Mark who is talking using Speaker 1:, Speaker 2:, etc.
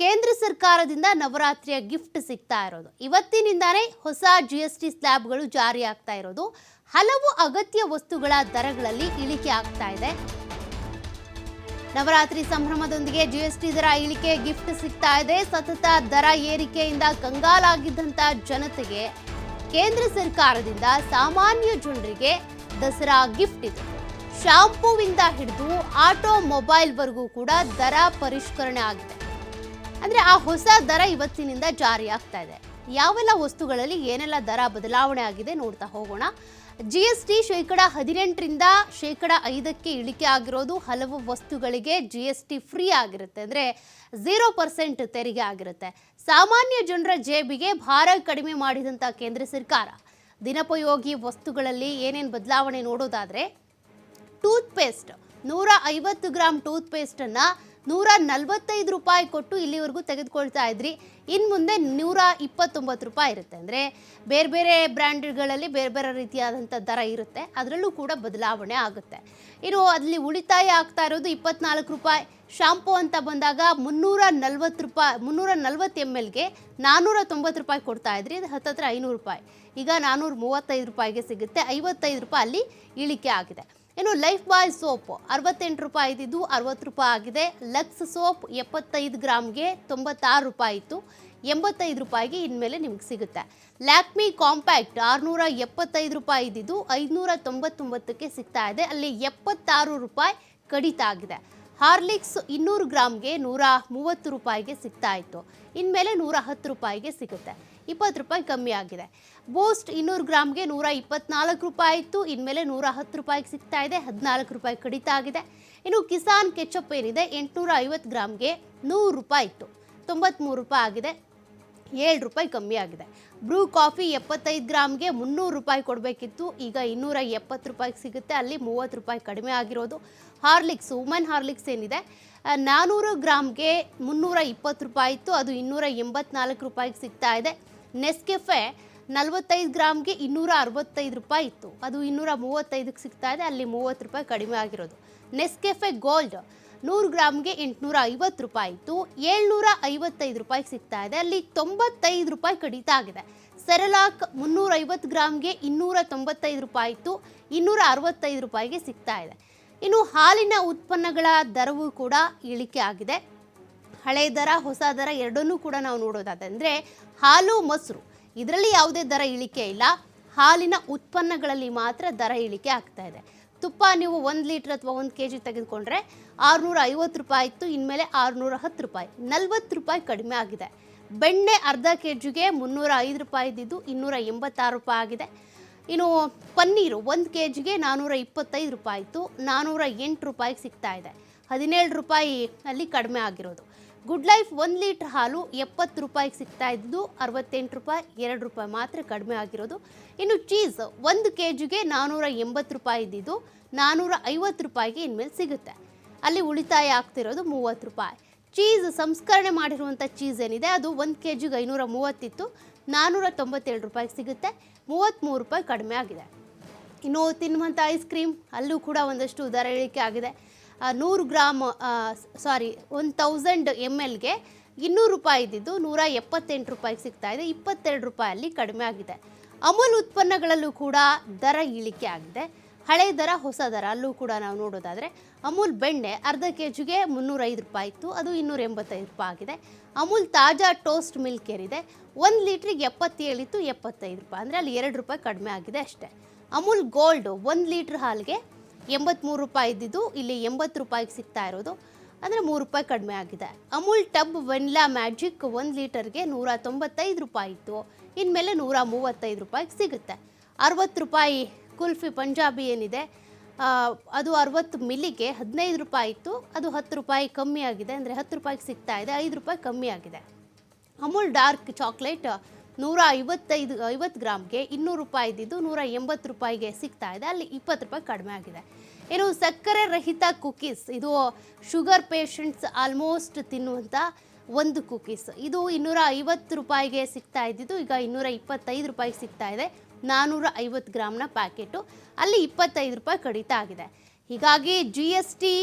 Speaker 1: ಕೇಂದ್ರ ಸರ್ಕಾರದಿಂದ ನವರಾತ್ರಿಯ ಗಿಫ್ಟ್ ಸಿಗ್ತಾ ಇರೋದು. ಇವತ್ತಿನಿಂದಾನೇ ಹೊಸ ಜಿ ಎಸ್ ಟಿ ಸ್ಲ್ಯಾಬ್ಗಳು ಜಾರಿ ಆಗ್ತಾ ಇರೋದು. ಹಲವು ಅಗತ್ಯ ವಸ್ತುಗಳ ದರಗಳಲ್ಲಿ ಇಳಿಕೆ ಆಗ್ತಾ ಇದೆ. ನವರಾತ್ರಿ ಸಂಭ್ರಮದೊಂದಿಗೆ ಜಿ ಎಸ್ ಟಿ ದರ ಇಳಿಕೆ ಗಿಫ್ಟ್ ಸಿಗ್ತಾ ಇದೆ. ಸತತ ದರ ಏರಿಕೆಯಿಂದ ಕಂಗಾಲಾಗಿದ್ದಂಥ ಜನತೆಗೆ ಕೇಂದ್ರ ಸರ್ಕಾರದಿಂದ ಸಾಮಾನ್ಯ ಜನರಿಗೆ ದಸರಾ ಗಿಫ್ಟ್ ಇದೆ. ಶಾಂಪೂವಿಂದ ಹಿಡಿದು ಆಟೋ ಮೊಬೈಲ್ವರೆಗೂ ಕೂಡ ದರ ಪರಿಷ್ಕರಣೆ ಆಗಿದೆ. ಅಂದ್ರೆ ಆ ಹೊಸ ದರ ಇವತ್ತಿನಿಂದ ಜಾರಿ ಆಗ್ತಾ ಇದೆ. ಯಾವೆಲ್ಲ ವಸ್ತುಗಳಲ್ಲಿ ಏನೆಲ್ಲ ದರ ಬದಲಾವಣೆ ಆಗಿದೆ ನೋಡ್ತಾ ಹೋಗೋಣ. ಜಿ ಎಸ್ ಟಿ ಶೇಕಡ ಹದಿನೆಂಟರಿಂದ ಶೇಕಡ ಐದಕ್ಕೆ ಇಳಿಕೆ ಆಗಿರೋದು ಹಲವು ವಸ್ತುಗಳಿಗೆ ಜಿ ಎಸ್ ಟಿ ಫ್ರೀ ಆಗಿರುತ್ತೆ ಅಂದರೆ ಝೀರೋ ಪರ್ಸೆಂಟ್ ತೆರಿಗೆ ಆಗಿರುತ್ತೆ. ಸಾಮಾನ್ಯ ಜನರ ಜೇಬಿಗೆ ಭಾರ ಕಡಿಮೆ ಮಾಡಿದಂಥ ಕೇಂದ್ರ ಸರ್ಕಾರ. ದಿನೋಪಯೋಗಿ ವಸ್ತುಗಳಲ್ಲಿ ಏನೇನು ಬದಲಾವಣೆ ನೋಡೋದಾದರೆ ಟೂತ್ ಪೇಸ್ಟ್ ನೂರ ಐವತ್ತು ಗ್ರಾಮ್ ಟೂತ್ ಪೇಸ್ಟನ್ನು ನೂರ ನಲವತ್ತೈದು ರೂಪಾಯಿ ಕೊಟ್ಟು ಇಲ್ಲಿವರೆಗೂ ತೆಗೆದುಕೊಳ್ತಾ ಇದ್ರಿ. ಇನ್ನು ಮುಂದೆ ನೂರ ಇಪ್ಪತ್ತೊಂಬತ್ತು ರೂಪಾಯಿ ಇರುತ್ತೆ. ಅಂದರೆ ಬೇರೆ ಬೇರೆ ಬ್ರ್ಯಾಂಡ್ಗಳಲ್ಲಿ ಬೇರೆ ಬೇರೆ ರೀತಿಯಾದಂಥ ದರ ಇರುತ್ತೆ. ಅದರಲ್ಲೂ ಕೂಡ ಬದಲಾವಣೆ ಆಗುತ್ತೆ. ಇನ್ನು ಅಲ್ಲಿ ಉಳಿತಾಯ ಆಗ್ತಾ ಇರೋದು ಇಪ್ಪತ್ನಾಲ್ಕು ರೂಪಾಯಿ. ಶಾಂಪು ಅಂತ ಬಂದಾಗ ಮುನ್ನೂರ ನಲ್ವತ್ತು ರೂಪಾಯಿ ಮುನ್ನೂರ ನಲ್ವತ್ತು ಎಂ ಎಲ್ಗೆ ನಾನ್ನೂರ ತೊಂಬತ್ತು ರೂಪಾಯಿ ಕೊಡ್ತಾ ಇದ್ರಿ. ಇದು ಹತ್ತತ್ರ ಐನೂರು ರೂಪಾಯಿ. ಈಗ ನಾನ್ನೂರ ಮೂವತ್ತೈದು ರೂಪಾಯಿಗೆ ಸಿಗುತ್ತೆ. ಐವತ್ತೈದು ರೂಪಾಯಿ ಅಲ್ಲಿ ಇಳಿಕೆ ಆಗಿದೆ. ಇನ್ನು ಲೈಫ್ ಬಾಯ್ ಸೋಪ್ ಅರವತ್ತೆಂಟು ರೂಪಾಯಿ ಇದ್ದಿದ್ದು ಅರವತ್ತು ರೂಪಾಯಿ ಆಗಿದೆ. ಲಕ್ಸ್ ಸೋಪ್ ಎಪ್ಪತ್ತೈದು ಗ್ರಾಮ್ಗೆ ತೊಂಬತ್ತಾರು ರೂಪಾಯಿ ಇತ್ತು. ಎಂಬತ್ತೈದು ರೂಪಾಯಿಗೆ ಇನ್ಮೇಲೆ ನಿಮ್ಗೆ ಸಿಗುತ್ತೆ. ಲ್ಯಾಕ್ಮಿ ಕಾಂಪ್ಯಾಕ್ಟ್ ಆರುನೂರ ಎಪ್ಪತ್ತೈದು ರೂಪಾಯಿ ಇದ್ದಿದ್ದು ಐದುನೂರ ತೊಂಬತ್ತೊಂಬತ್ತಕ್ಕೆ ಸಿಗ್ತಾ ಇದೆ. ಅಲ್ಲಿ ಎಪ್ಪತ್ತಾರು ರೂಪಾಯಿ ಕಡಿತ ಆಗಿದೆ. ಹಾರ್ಲಿಕ್ಸ್ ಇನ್ನೂರು ಗ್ರಾಮ್ಗೆ ನೂರ ಮೂವತ್ತು ರೂಪಾಯಿಗೆ ಸಿಗ್ತಾ ಇತ್ತು. ಇನ್ಮೇಲೆ ನೂರ ಹತ್ತು ರೂಪಾಯಿಗೆ ಸಿಗುತ್ತೆ. ಇಪ್ಪತ್ತು ರೂಪಾಯಿ ಕಮ್ಮಿ ಆಗಿದೆ. ಬೂಸ್ಟ್ ಇನ್ನೂರು ಗ್ರಾಮ್ಗೆ ನೂರ ಇಪ್ಪತ್ನಾಲ್ಕು ರೂಪಾಯಿ ಇತ್ತು. ಇನ್ಮೇಲೆ ನೂರ ಹತ್ತು ರೂಪಾಯಿಗೆ ಸಿಗ್ತಾ ಇದೆ. ಹದಿನಾಲ್ಕು ರೂಪಾಯಿ ಕಡಿತ ಆಗಿದೆ. ಇನ್ನು ಕಿಸಾನ್ ಕೆಚಪ್ ಏನಿದೆ? ಎಂಟುನೂರ ಐವತ್ತು ಗ್ರಾಮ್ಗೆ ನೂರು ರೂಪಾಯಿ ಇತ್ತು. ತೊಂಬತ್ತ್ಮೂರು ರೂಪಾಯಿ ಆಗಿದೆ. ಏಳು ರೂಪಾಯಿ ಕಮ್ಮಿ ಆಗಿದೆ. ಬ್ರೂ ಕಾಫಿ ಎಪ್ಪತ್ತೈದು ಗ್ರಾಮ್ಗೆ ಮುನ್ನೂರು ರೂಪಾಯಿ ಕೊಡಬೇಕಿತ್ತು. ಈಗ ಇನ್ನೂರ ಎಪ್ಪತ್ತು ರೂಪಾಯಿಗೆ ಸಿಗುತ್ತೆ. ಅಲ್ಲಿ ಮೂವತ್ತು ರೂಪಾಯಿ ಕಡಿಮೆ ಆಗಿರೋದು. ಹಾರ್ಲಿಕ್ಸ್, ವುಮನ್ ಹಾರ್ಲಿಕ್ಸ್ ಏನಿದೆ? ನಾನ್ನೂರು ಗ್ರಾಮ್ಗೆ ಮುನ್ನೂರ ಇಪ್ಪತ್ತು ರೂಪಾಯಿ ಇತ್ತು. ಅದು ಇನ್ನೂರ ಎಂಬತ್ನಾಲ್ಕು ರೂಪಾಯಿಗೆ ಸಿಗ್ತಾ ಇದೆ. ನೆಸ್ಕೆಫೆ ನಲವತ್ತೈದು ಗ್ರಾಮ್ಗೆ ಇನ್ನೂರ ಅರವತ್ತೈದು ರೂಪಾಯಿ ಇತ್ತು. ಅದು ಇನ್ನೂರ ಮೂವತ್ತೈದಕ್ಕೆ ಸಿಗ್ತಾ ಇದೆ, ಅಲ್ಲಿ ಮೂವತ್ತು ರೂಪಾಯಿ ಕಡಿಮೆ ಆಗಿರೋದು. ನೆಸ್ಕೆಫೆ ಗೋಲ್ಡ್ ನೂರು ಗ್ರಾಮ್ಗೆ ಎಂಟುನೂರ ಐವತ್ತು ರೂಪಾಯಿ ಇತ್ತು. ಏಳ್ನೂರ ಐವತ್ತೈದು ರೂಪಾಯಿಗೆ ಸಿಗ್ತಾ ಇದೆ, ಅಲ್ಲಿ ತೊಂಬತ್ತೈದು ರೂಪಾಯಿ ಕಡಿತ ಆಗಿದೆ. ಸೆರಲಾಕ್ ಮುನ್ನೂರೈವತ್ತು ಗ್ರಾಮ್ಗೆ ಇನ್ನೂರ ತೊಂಬತ್ತೈದು ರೂಪಾಯಿ ಇತ್ತು ಇನ್ನೂರ ಅರವತ್ತೈದು ರೂಪಾಯಿಗೆ ಸಿಗ್ತಾ ಇದೆ. ಇನ್ನು ಹಾಲಿನ ಉತ್ಪನ್ನಗಳ ದರವೂ ಕೂಡ ಇಳಿಕೆ ಆಗಿದೆ. ಹಳೆ ದರ, ಹೊಸ ದರ ಎರಡನ್ನೂ ಕೂಡ ನಾವು ನೋಡೋದಾದ್ರೆ ಹಾಲು, ಮೊಸರು. ಇದರಲ್ಲಿ ಯಾವುದೇ ದರ ಇಳಿಕೆ ಇಲ್ಲ. ಹಾಲಿನ ಉತ್ಪನ್ನಗಳಲ್ಲಿ ಮಾತ್ರ ದರ ಇಳಿಕೆ ಆಗ್ತಾ ಇದೆ. ತುಪ್ಪ ನೀವು ಒಂದು ಲೀಟ್ರ್ ಅಥವಾ ಒಂದು ಕೆ ಜಿ ತೆಗೆದುಕೊಂಡ್ರೆ ಆರುನೂರ ಐವತ್ತು ರೂಪಾಯಿ ಇತ್ತು, ಇನ್ಮೇಲೆ ಆರುನೂರ ಹತ್ತು ರೂಪಾಯಿ. ನಲ್ವತ್ತು ರೂಪಾಯಿ ಕಡಿಮೆ ಆಗಿದೆ. ಬೆಣ್ಣೆ ಅರ್ಧ ಕೆ ಜಿಗೆ ಮುನ್ನೂರ ಐದು ರೂಪಾಯಿ ಇದ್ದಿದ್ದು ಇನ್ನೂರ ಎಂಬತ್ತಾರು ರೂಪಾಯಿ ಆಗಿದೆ. ಇನ್ನು ಪನ್ನೀರು ಒಂದು ಕೆ ಜಿಗೆ ನಾನ್ನೂರ ಇಪ್ಪತ್ತೈದು ರೂಪಾಯಿ ಇತ್ತು. ನಾನ್ನೂರ ಎಂಟು ರೂಪಾಯಿಗೆ ಸಿಗ್ತಾ ಇದೆ. ಹದಿನೇಳು ರೂಪಾಯಿ ಅಲ್ಲಿ ಕಡಿಮೆ ಆಗಿರೋದು. ಗುಡ್ ಲೈಫ್ ಒಂದು ಲೀಟ್ರ್ ಹಾಲು ಎಪ್ಪತ್ತು ರೂಪಾಯಿಗೆ ಸಿಗ್ತಾ ಇದ್ದು ಅರವತ್ತೆಂಟು ರೂಪಾಯಿ, ಎರಡು ರೂಪಾಯಿ ಮಾತ್ರ ಕಡಿಮೆ ಆಗಿರೋದು. ಇನ್ನು ಚೀಸ್ ಒಂದು ಕೆ ಜಿಗೆ ನಾನ್ನೂರ ಎಂಬತ್ತು ರೂಪಾಯಿ ಇದ್ದಿದ್ದು ನಾನ್ನೂರ ಐವತ್ತು ರೂಪಾಯಿಗೆ ಇನ್ಮೇಲೆ ಸಿಗುತ್ತೆ. ಅಲ್ಲಿ ಉಳಿತಾಯ ಆಗ್ತಿರೋದು ಮೂವತ್ತು ರೂಪಾಯಿ. ಚೀಸ್ ಸಂಸ್ಕರಣೆ ಮಾಡಿರುವಂಥ ಚೀಸ್ ಏನಿದೆ, ಅದು ಒಂದು ಕೆ ಜಿಗೆ ಐನೂರ ಮೂವತ್ತಿತ್ತು ನಾನ್ನೂರ ತೊಂಬತ್ತೇಳು ರೂಪಾಯಿಗೆ ಸಿಗುತ್ತೆ ಮೂವತ್ತ್ಮೂರು ರೂಪಾಯಿ ಕಡಿಮೆ ಆಗಿದೆ. ಇನ್ನು ತಿನ್ನುವಂಥ ಐಸ್ ಕ್ರೀಮ್ ಅಲ್ಲೂ ಕೂಡ ಒಂದಷ್ಟು ದರ ಇಳಿಕೆ ಆಗಿದೆ. ನೂರು gram sorry one thousand M ಎಲ್ಗೆ ಇನ್ನೂರು ರೂಪಾಯಿ ಇದ್ದಿದ್ದು ನೂರ ಎಪ್ಪತ್ತೆಂಟು ರೂಪಾಯಿಗೆ ಸಿಗ್ತಾ ಇದೆ. ಇಪ್ಪತ್ತೆರಡು ರೂಪಾಯಲ್ಲಿ ಕಡಿಮೆ ಆಗಿದೆ. ಅಮೂಲ್ ಉತ್ಪನ್ನಗಳಲ್ಲೂ ಕೂಡ ದರ ಇಳಿಕೆ ಆಗಿದೆ. ಹಳೆ ದರ, ಹೊಸ ದರ ಅಲ್ಲೂ ಕೂಡ ನಾವು ನೋಡೋದಾದರೆ ಅಮೂಲ್ ಬೆಣ್ಣೆ ಅರ್ಧ ಕೆ ಜಿಗೆ ಮುನ್ನೂರೈದು ರೂಪಾಯಿ ಇತ್ತು. ಅದು ಇನ್ನೂರ ಎಂಬತ್ತೈದು ರೂಪಾಯಿ ಆಗಿದೆ. ಅಮೂಲ್ ತಾಜಾ ಟೋಸ್ಟ್ ಮಿಲ್ಕ್ ಏರಿದೆ ಒಂದು ಲೀಟ್ರಿಗೆ ಎಪ್ಪತ್ತೇಳಿತ್ತು ಎಪ್ಪತ್ತೈದು ರೂಪಾಯಿ. ಅಂದರೆ ಅಲ್ಲಿ ಎರಡು ರೂಪಾಯಿ ಕಡಿಮೆ ಆಗಿದೆ ಅಷ್ಟೇ. ಅಮೂಲ್ ಗೋಲ್ಡ್ ಒಂದು ಲೀಟ್ರ್ ಹಾಲಿಗೆ ಎಂಬತ್ತ್ಮೂರು ರೂಪಾಯಿ ಇದ್ದಿದ್ದು ಇಲ್ಲಿ ಎಂಬತ್ತು ರೂಪಾಯಿಗೆ ಸಿಗ್ತಾ ಇರೋದು. ಅಂದರೆ ಮೂರು ರೂಪಾಯಿ ಕಡಿಮೆ ಆಗಿದೆ. ಅಮೂಲ್ ಟಬ್ ವೆನ್ಲಾ ಮ್ಯಾಜಿಕ್ ಒಂದು ಲೀಟರ್ಗೆ ನೂರ ತೊಂಬತ್ತೈದು ರೂಪಾಯಿ ಇತ್ತು. ಇನ್ಮೇಲೆ ನೂರ ಮೂವತ್ತೈದು ರೂಪಾಯಿಗೆ ಸಿಗುತ್ತೆ. ಅರವತ್ತು ರೂಪಾಯಿ ಕುಲ್ಫಿ ಪಂಜಾಬಿ ಏನಿದೆ ಅದು ಅರವತ್ತು ಮಿಲ್ಲಿಗೆ ಹದಿನೈದು ರೂಪಾಯಿ ಇತ್ತು. ಅದು ಹತ್ತು ರೂಪಾಯಿ ಕಮ್ಮಿ ಆಗಿದೆ. ಅಂದರೆ ಹತ್ತು ರೂಪಾಯಿಗೆ ಸಿಗ್ತಾ ಇದೆ, ಐದು ರೂಪಾಯಿ ಕಮ್ಮಿ ಆಗಿದೆ. ಅಮೂಲ್ ಡಾರ್ಕ್ ಚಾಕ್ಲೇಟ್ ನೂರ ಐವತ್ತೈದು ಐವತ್ತು ಗ್ರಾಮ್ಗೆ ಇನ್ನೂರು ರೂಪಾಯಿ ಇದ್ದಿದ್ದು ನೂರ ಎಂಬತ್ತು ರೂಪಾಯಿಗೆ ಸಿಗ್ತಾ ಇದೆ. ಅಲ್ಲಿ ಇಪ್ಪತ್ತು ರೂಪಾಯಿ ಕಡಿಮೆ ಆಗಿದೆ. ಇನ್ನು ಸಕ್ಕರೆ ರಹಿತ ಕುಕ್ಕೀಸ್ ಇದು ಶುಗರ್ ಪೇಷಂಟ್ಸ್ ಆಲ್ಮೋಸ್ಟ್ ತಿನ್ನುವಂಥ ಒಂದು ಕುಕ್ಕೀಸ್ ಇದು ಇನ್ನೂರ ಐವತ್ತು ರೂಪಾಯಿಗೆ ಸಿಗ್ತಾ ಇದ್ದಿದ್ದು, ಈಗ ಇನ್ನೂರ ಇಪ್ಪತ್ತೈದು ರೂಪಾಯಿಗೆ ಸಿಗ್ತಾ ಇದೆ. ನಾನ್ನೂರ ಐವತ್ತು ಗ್ರಾಮ್ನ ಪ್ಯಾಕೆಟು. ಅಲ್ಲಿ ಇಪ್ಪತ್ತೈದು ರೂಪಾಯಿ ಕಡಿತ ಆಗಿದೆ. ಹೀಗಾಗಿ ಜಿ ಎಸ್ ಟಿ